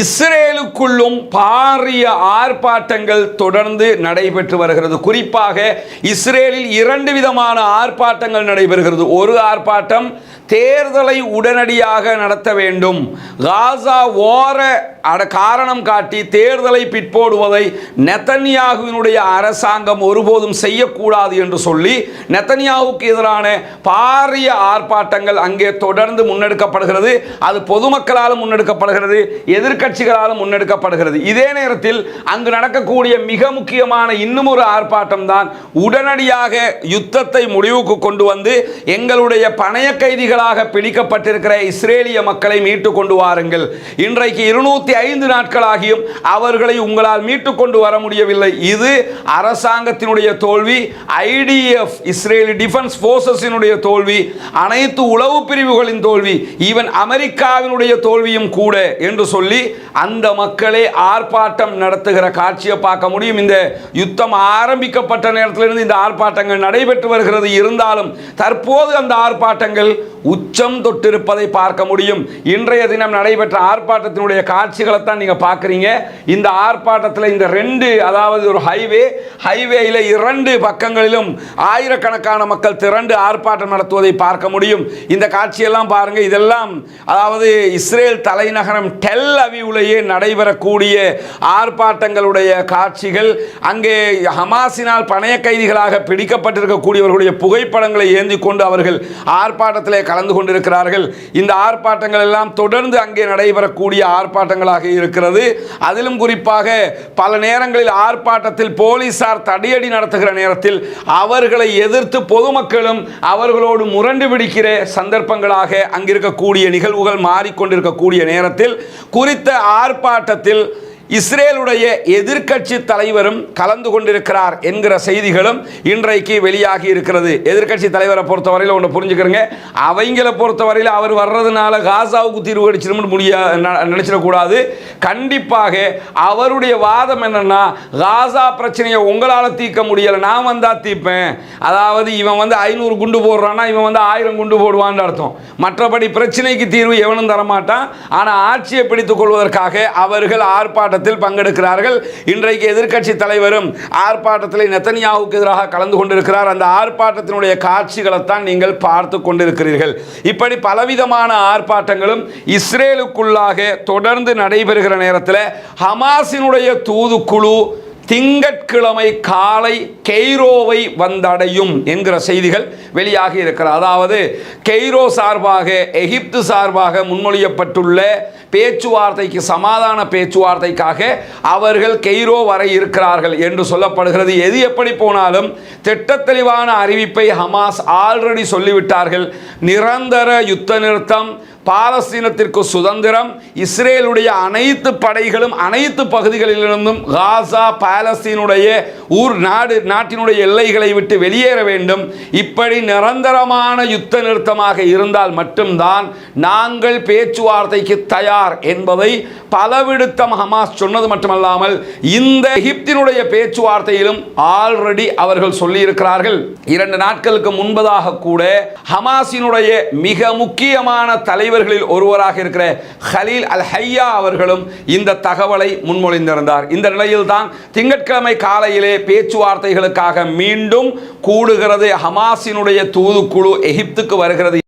இஸ்ரேலுக்குள்ளும் பாரிய ஆர்ப்பாட்டங்கள் தொடர்ந்து நடைபெற்று வருகிறது. குறிப்பாக இஸ்ரேலில் இரண்டு விதமான ஆர்ப்பாட்டங்கள் நடைபெறுகிறது. ஒரு ஆர்ப்பாட்டம் தேர்தலை உடனடியாக நடத்த வேண்டும். காசா ஓர அட காரணம் காட்டி தேர்தலை பிற்போடுவதை நெத்தன்யாகுவினுடைய அரசாங்கம் ஒருபோதும் செய்யக்கூடாது என்று சொல்லி நெத்தன்யாவுக்கு எதிரான பாரிய ஆர்ப்பாட்டங்கள் அங்கே தொடர்ந்து முன்னெடுக்கப்படுகிறது. அது பொதுமக்களாலும் முன்னெடுக்கப்படுகிறது. எதிர்க்க எதிர்க்கட்சிகளாலும் முன்னெடுக்கப்படுகிறது. இதே நேரத்தில் அங்கு நடக்கக்கூடிய மிக முக்கியமான இன்னும் ஒரு ஆர்ப்பாட்டம் தான் உடனடியாக யுத்தத்தை முடிவுக்கு கொண்டு வந்து எங்களுடைய பணைய கைதிகளாக பிடிக்கப்பட்டிருக்கிற இஸ்ரேலிய மக்களை மீட்டு கொண்டு வாருங்கள். இன்றைக்கு இருநூத்தி ஐந்து நாட்களாகியும் அவர்களை உங்களால் மீட்டு கொண்டு வர முடியவில்லை. இது அரசாங்கத்தினுடைய தோல்வி ஐடிஎஃப் இஸ்ரேலி டிஃபென்ஸ் போர்சஸினுடைய தோல்வி அனைத்து உளவு பிரிவுகளின் தோல்வி ஈவன் அமெரிக்காவினுடைய தோல்வியும் கூட என்று சொல்லி அந்த மக்களே ஆர்ப்பாட்டம் நடத்துகிற காட்சியை பார்க்க முடியும். இந்த யுத்தம் ஆரம்பிக்கப்பட்ட நேரத்திலிருந்து இந்த ஆர்ப்பாட்டங்கள் நடைபெற்று வருகிறது. இருந்தாலும் தற்போது அந்த ஆர்ப்பாட்டங்கள் உச்சம் தொட்டிருப்பதை பார்க்க முடியும். இன்றைய தினம் நடைபெற்ற ஆர்ப்பாட்டத்தினுடைய காட்சிகளை தான் நீங்கள் பார்க்குறீங்க. இந்த ஆர்ப்பாட்டத்தில் இந்த ரெண்டு அதாவது ஒரு ஹைவே ஹைவேயில் இரண்டு பக்கங்களிலும் ஆயிரக்கணக்கான மக்கள் திரண்டு ஆர்ப்பாட்டம் நடத்துவதை பார்க்க முடியும். இந்த காட்சியெல்லாம் பாருங்கள் இதெல்லாம் அதாவது இஸ்ரேல் தலைநகரம் டெல் அவிவுலேயே நடைபெறக்கூடிய ஆர்ப்பாட்டங்களுடைய காட்சிகள் அங்கே ஹமாஸினால் பணைய கைதிகளாக பிடிக்கப்பட்டிருக்கக்கூடியவர்களுடைய புகைப்படங்களை ஏந்தி கொண்டு அவர்கள் ஆர்ப்பாட்டத்திலே கலந்து கொண்டிருக்கிறார்கள். இந்த ஆர்ப்பாட்டங்கள் எல்லாம் தொடர்ந்து அங்கே நடைபெறக்கூடிய ஆர்ப்பாட்டங்களாக இருக்கிறது. அதிலும் குறிப்பாக பல நேரங்களில் ஆர்ப்பாட்டத்தில் போலீசார் தடியடி நடத்துகிற நேரத்தில் அவர்களை எதிர்த்து பொதுமக்களும் அவர்களோடு முரண்டு பிடிக்கிற சந்தர்ப்பங்களாக அங்கிருக்கக்கூடிய நிகழ்வுகள் மாறிக்கொண்டிருக்கக்கூடிய நேரத்தில் குறித்த ஆர்ப்பாட்டத்தில் இஸ்ரேலுடைய எதிர்க்கட்சி தலைவரும் கலந்து கொண்டிருக்கிறார் என்கிற செய்திகளும் இன்றைக்கு வெளியாகி இருக்கிறது. எதிர்க்கட்சி தலைவரை பொறுத்தவரையில் ஒன்று புரிஞ்சுக்கிறங்க. அவங்கள பொறுத்தவரையில் அவர் வர்றதுனால காசாவுக்கு தீர்வு கிடைச்சிடும் முடியா ந- கண்டிப்பாக அவருடைய வாதம் என்னென்னா காசா பிரச்சனையை உங்களால் தீர்க்க முடியலை நான் வந்தால் தீர்ப்பேன். அதாவது இவன் வந்து ஐநூறு குண்டு போடுறான்னா இவன் வந்து ஆயிரம் குண்டு போடுவான்னு அர்த்தம். மற்றபடி பிரச்சனைக்கு தீர்வு எவனும் தரமாட்டான். ஆனால் ஆட்சியை பிடித்துக் கொள்வதற்காக அவர்கள் ஆர்ப்பாட்டம் ஆர்ப்பாட்டத்தில் பங்கெடுக்கிறார்கள். இன்றைக்கு எதிர்க்கட்சி தலைவரும் ஆர்ப்பாட்டத்தில் நெத்தனியாவுக்கு எதிராக கலந்து கொண்டிருக்கிறார். அந்த ஆர்ப்பாட்டத்தினுடைய காட்சிகளைத்தான் நீங்கள் பார்த்து கொண்டிருக்கிறீர்கள். இப்படி பலவிதமான ஆர்ப்பாட்டங்களும் இஸ்ரேலுக்குள்ளாக தொடர்ந்து நடைபெறுகிற நேரத்தில் ஹமாஸினுடைய தூதுக்குழு திங்கட்கிழமை காலை கெய்ரோவை வந்தடையும் என்கிற செய்திகள் வெளியாகி இருக்கிறது. அதாவது கெய்ரோ சார்பாக எகிப்து சார்பாக முன்மொழியப்பட்டுள்ள பேச்சுவார்த்தைக்கு சமாதான பேச்சுவார்த்தைக்காக அவர்கள் கெய்ரோ வர இருக்கிறார்கள் என்று சொல்லப்படுகிறது. எது எப்படி போனாலும் திட்டத்தெளிவான அறிவிப்பை ஹமாஸ் ஆல்ரெடி சொல்லிவிட்டார்கள். நிரந்தர யுத்த நிறுத்தம் பாலஸ்தீனத்திற்கு சுதந்திரம் இஸ்ரேலுடைய அனைத்து படைகளும் அனைத்து பகுதிகளிலிருந்தும் காசா பாலஸ்தீனுடைய ஊர் நாடு நாட்டினுடைய எல்லைகளை விட்டு வெளியேற வேண்டும். இப்படி நிரந்தரமான யுத்த நிறுத்தமாக இருந்தால் மட்டும்தான் நாங்கள் பேச்சுவார்த்தைக்கு தயார் என்பதை பலவிடுத்தம் ஹமாஸ் சொன்னது மட்டுமல்லாமல் இந்த எகிப்தினுடைய பேச்சுவார்த்தையிலும் ஆல்ரெடி அவர்கள் சொல்லியிருக்கிறார்கள். இரண்டு நாட்களுக்கு முன்பதாக கூட ஹமாஸினுடைய மிக முக்கியமான தலைவர் தலைவர்களில் ஒருவராக இருக்கிற ஹலீல் அல் ஹையா அவர்களும் இந்த தகவலை முன்மொழிந்திருந்தார். இந்த நிலையில்தான் திங்கட்கிழமை காலையிலே பேச்சுவார்த்தைகளுக்காக மீண்டும் கூடுகிறது ஹமாஸினுடைய தூதுக்குழு எகிப்துக்கு வருகிறது